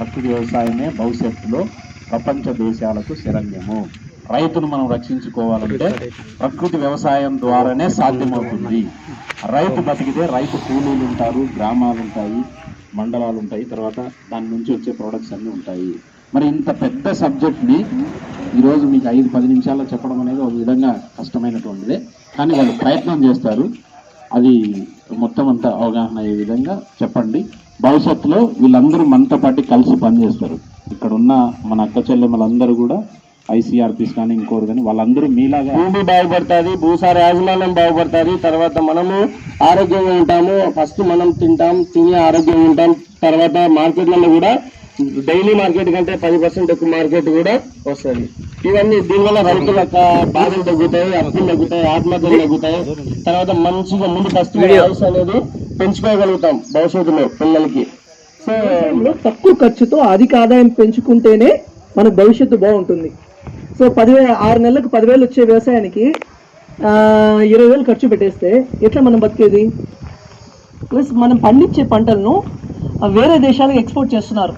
ప్రకృతి వ్యవసాయమే భవిష్యత్తులో ప్రపంచ దేశాలకు శరణ్యము. రైతును మనం రక్షించుకోవాలంటే ప్రకృతి వ్యవసాయం ద్వారానే సాధ్యమవుతుంది. రైతు బతికితే రైతు కూలీలు ఉంటారు గ్రామాలు ఉంటాయి మండలాలు ఉంటాయి తర్వాత దాని నుంచి వచ్చే ప్రొడక్ట్స్ అన్నీ ఉంటాయి. మరి ఇంత పెద్ద సబ్జెక్ట్ని ఈరోజు మీకు ఐదు పది నిమిషాల్లో చెప్పడం అనేది ఒక విధంగా కష్టమైనటువంటిదే. కానీ వాళ్ళు ప్రయత్నం చేస్తారు. అది మొత్తం అంతా అవగాహన అయ్యే విధంగా చెప్పండి. భవిష్యత్తులో వీళ్ళందరూ మనతో పాటు కలిసి పనిచేస్తారు. ఇక్కడ ఉన్న మన అక్క చెల్లెమ్మలందరూ కూడా ఐసీఆర్పీస్ కానీ ఇంకోరు కానీ వాళ్ళందరూ మీలాగా భూమి బాగుపడుతుంది భూసార యాజమాన్యం బాగుపడుతుంది. తర్వాత మనము ఆరోగ్యంగా ఉంటాము. ఫస్ట్ మనం తింటాం తిని ఆరోగ్యంగా ఉంటాం. తర్వాత మార్కెట్లలో కూడా డైలీ మార్కెట్ కంటే పది పర్సెంట్ ఎక్కువ మార్కెట్ కూడా వస్తుంది. ఇవన్నీ దీనివల్ల రైతుల యొక్క బాధలు తగ్గుతాయి అప్పులు తగ్గుతాయి ఆత్మహత్యలు తగ్గుతాయి. తర్వాత మంచిగా ముందు వయసు అనేది పెంచుకోగలుగుతాం భవిష్యత్తులో పిల్లలకి. సో తక్కువ ఖర్చుతో అధిక ఆదాయం పెంచుకుంటేనే మనకు భవిష్యత్తు బాగుంటుంది. సో పదివేల ఆరు నెలలకు పదివేలు వచ్చే వ్యవసాయానికి ఇరవై వేలు ఖర్చు పెట్టేస్తే ఎట్లా మనం బతికేది? ప్లస్ మనం పండించే పంటలను వేరే దేశాలకు ఎక్స్పోర్ట్ చేస్తున్నారు.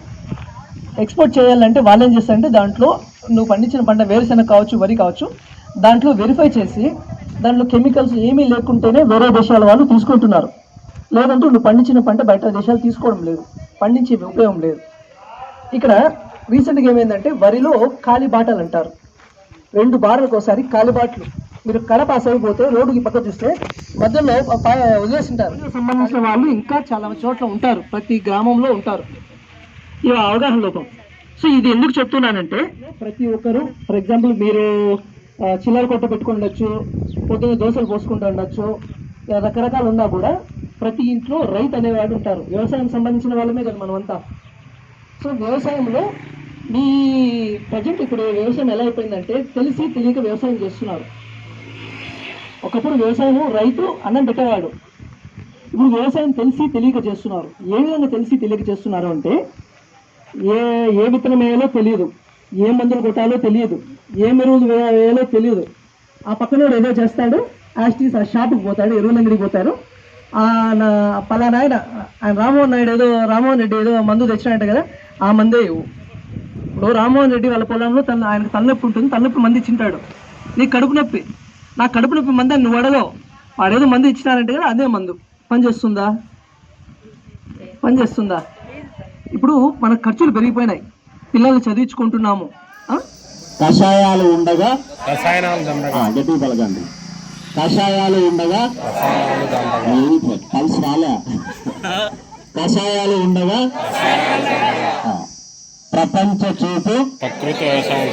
ఎక్స్పోర్ట్ చేయాలంటే వాళ్ళు ఏం చేస్తారంటే దాంట్లో నువ్వు పండించిన పంట వేరుశెనగ కావచ్చు వరి కావచ్చు దాంట్లో వెరిఫై చేసి దాంట్లో కెమికల్స్ ఏమీ లేకుంటేనే వేరే దేశాల వాళ్ళు తీసుకుంటున్నారు. లేదంటే నువ్వు పండించిన పంట బయట దేశాలు తీసుకోవడం లేదు. పండించే ఉపయోగం లేదు. ఇక్కడ రీసెంట్గా ఏమైందంటే వరిలో కాలిబాటలు అంటారు. రెండు బాటలకు ఒకసారి కాలిబాట్లు. మీరు కడప అయిపోతే రోడ్డుకి పక్క చూస్తే మధ్యలో వదిలేసింటారు. సంబంధించిన వాళ్ళు ఇంకా చాలా చోట్ల ఉంటారు. ప్రతి గ్రామంలో ఉంటారు. ఇవి అవగాహన లోపం. సో ఇది ఎందుకు చెప్తున్నానంటే ప్రతి ఒక్కరు ఫర్ ఎగ్జాంపుల్ మీరు చిల్లర కొట్ట పెట్టుకుండొచ్చు పొద్దున్న దోశలు పోసుకుంటూ ఉండొచ్చు ఇలా రకరకాలు ఉన్నా కూడా ప్రతి ఇంట్లో రైతు అనేవాడు ఉంటారు. వ్యవసాయం సంబంధించిన వాళ్ళమే కదా మనమంతా. సో వ్యవసాయంలో మీ ప్రజెంట్ ఇప్పుడు వ్యవసాయం ఎలా అయిపోయిందంటే తెలిసి తెలియక వ్యవసాయం చేస్తున్నారు. ఒకప్పుడు వ్యవసాయం రైతు అన్నం పెట్టేవాడు. ఇప్పుడు వ్యవసాయం తెలిసి తెలియక చేస్తున్నారు. ఏ విధంగా తెలిసి తెలియక చేస్తున్నారు అంటే ఏ ఏ విత్తనం వేయాలో తెలియదు. ఏ మందులు కొట్టాలో తెలియదు. ఏ ఎరువులు వేయాలో తెలియదు. ఆ పక్కనోడు ఏదో చేస్తాడు యాస్టీస్ ఆ షాప్కి పోతాడు ఎరువులంగడికి పోతారు పలానా ఆయన ఆయన రామ్మోహన్ నాయుడు ఏదో రామ్మోహన్ రెడ్డి ఏదో మందు తెచ్చినట్టు కదా ఆ మందే ఇవ్వు. ఇప్పుడు రామ్మోహన్ రెడ్డి వాళ్ళ పొలంలో తన ఆయనకు తలనొప్పి ఉంటుంది తలనొప్పి మంది ఇచ్చింటాడు. నీకు కడుపు నొప్పి నా కడుపు నొప్పి మంది అని నువ్వు అడగవు. వాడేదో మందు ఇచ్చినారంటే కదా అదే మందు. పని చేస్తుందా? పని చేస్తుందా? ఇప్పుడు మన ఖర్చులు పెరిగిపోయినాయి. పిల్లల్ని చదివించుకుంటున్నాము. ఆ? కషాయాలు ఉండగా రసాయనాలు కషాయాలు ఉండగా. కలిసి రాలే. కషాయాలు ఉండగా ప్రపంచ చూపు ప్రకృతి వ్యవసాయం